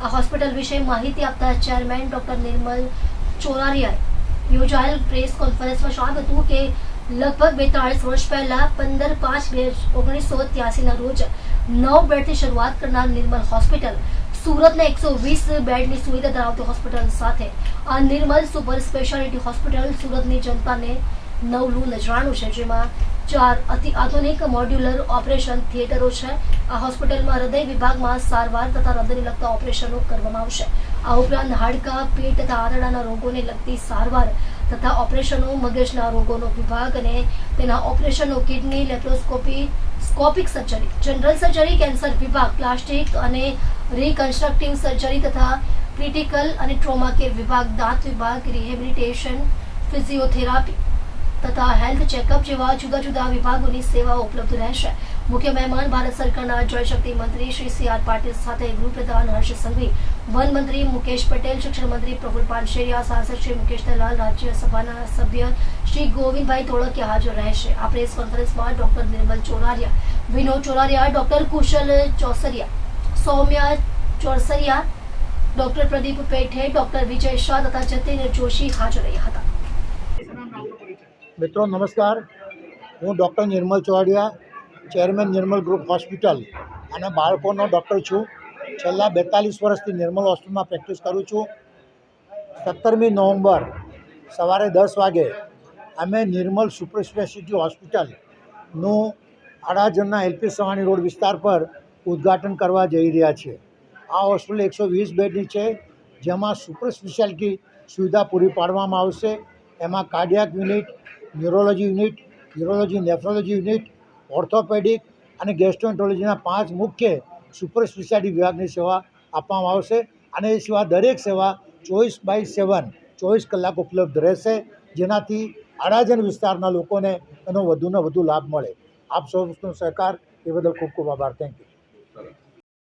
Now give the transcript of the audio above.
આ હોસ્પિટલ વિશે માહિતી આપતા ચેરમેન ડોક્ટર નિર્મલ ચોરારિયાએ યોજાયેલ પ્રેસ કોન્ફરન્સમાં જણાવ્યું હતું કે લગભગ બેતાળીસ વર્ષ પહેલા, પંદર પાંચ બે ઓગણીસો ત્યાસીના રોજ નવ બેડથી શરૂઆત કરનાર નિર્મલ હોસ્પિટલ સુરતના એકસો વીસ બેડની સુવિધા ધરાવતી હોસ્પિટલ સાથે આ નિર્મલ સુપર સ્પેશિયાલિટી હોસ્પિટલ સુરતની જનતાને નવલું નજરાણું છે, જેમાં ચાર અતિ આધુનિક મોડ્યુલર ઓપરેશન થિયેટરો છે. આ હોસ્પિટલમાં હૃદય વિભાગમાં સારવાર તથા હૃદયને લગતા ઓપરેશનો કરવામાં આવશે. આ ઉપરાંત હાડકા પેટ તથા આંતરડાના રોગોને લગતી સારવાર તથા ઓપરેશનો મગજના રોગોનો વિભાગ અને તેના ઓપરેશનો kidney, laparoscopy, scopic surgery, general surgery, cancer વિભાગ, પ્લાસ્ટિક અને રિકન્સ્ટ્રક્ટિવ સર્જરી તથા ક્રિટિકલ અને ટ્રોમા કેર વિભાગ, દાંત વિભાગ, રિહેબિલિટેશન, ફિઝિયોથેરાપી. તથા હેલ્થ ચેકઅપ જેવા જુદા જુદા વિભાગોની સેવાઓ ઉપલબ્ધ રહેશે. મુખ્ય મહેમાન ભારત સરકારના જળશક્તિ મંત્રી શ્રી સી આર પાટીલ સાથે ગૃહપ્રધાન હર્ષ સંઘવી, વન મંત્રી મુકેશ પટેલ, શિક્ષણ મંત્રી પ્રફુલ પાનશેરિયા સાંસદ શ્રી મુકેશ દલાલ રાજ્યસભાના સભ્ય શ્રી ગોવિંદભાઈ ધોળકિયા હાજર રહેશે. આ પ્રેસ કોન્ફરન્સમાં doctor Nirmal Chorariya, Vinod Chorariya, doctor Kushal Chosariya, Saumya Chorasariya, doctor Pradeep Pethe, doctor Vijay Shah તથા જતીન જોશી હાજર રહ્યા હતા. મિત્રો, નમસ્કાર. હું doctor Nirmal Chovadiya chairman Nirmal group hospital અને બાળકોનો ડૉક્ટર છું. છેલ્લા બેતાલીસ વર્ષથી નિર્મલ હોસ્પિટલમાં પ્રેક્ટિસ કરું છું. સત્તરમી નવેમ્બર સવારે દસ વાગે અમે નિર્મલ સુપર સ્પેશિયાલિટી હોસ્પિટલનું અડાજણના એલપી સવાણી રોડ વિસ્તાર પર ઉદ્ઘાટન કરવા જઈ રહ્યા છીએ. આ હોસ્પિટલ એકસો વીસ બેડની છે, જેમાં સુપર સ્પેશિયાલિટી સુવિધા પૂરી પાડવામાં આવશે. એમાં cardiac unit neurology unit, urology nephrology unit, orthopaedic અને ગેસ્ટ્રોએન્ટ્રોલોજીના પાંચ મુખ્ય સુપર સ્પેશિયાલિટી વિભાગની સેવા આપવામાં આવશે. અને એ સિવાય દરેક સેવા ચોવીસ બાય સેવન, ચોવીસ કલાક ઉપલબ્ધ રહેશે, જેનાથી અડાજન વિસ્તારના લોકોને એનો વધુને વધુ લાભ મળે. આપ સૌનો સહકાર, એ બદલ ખૂબ ખૂબ આભાર. Thank you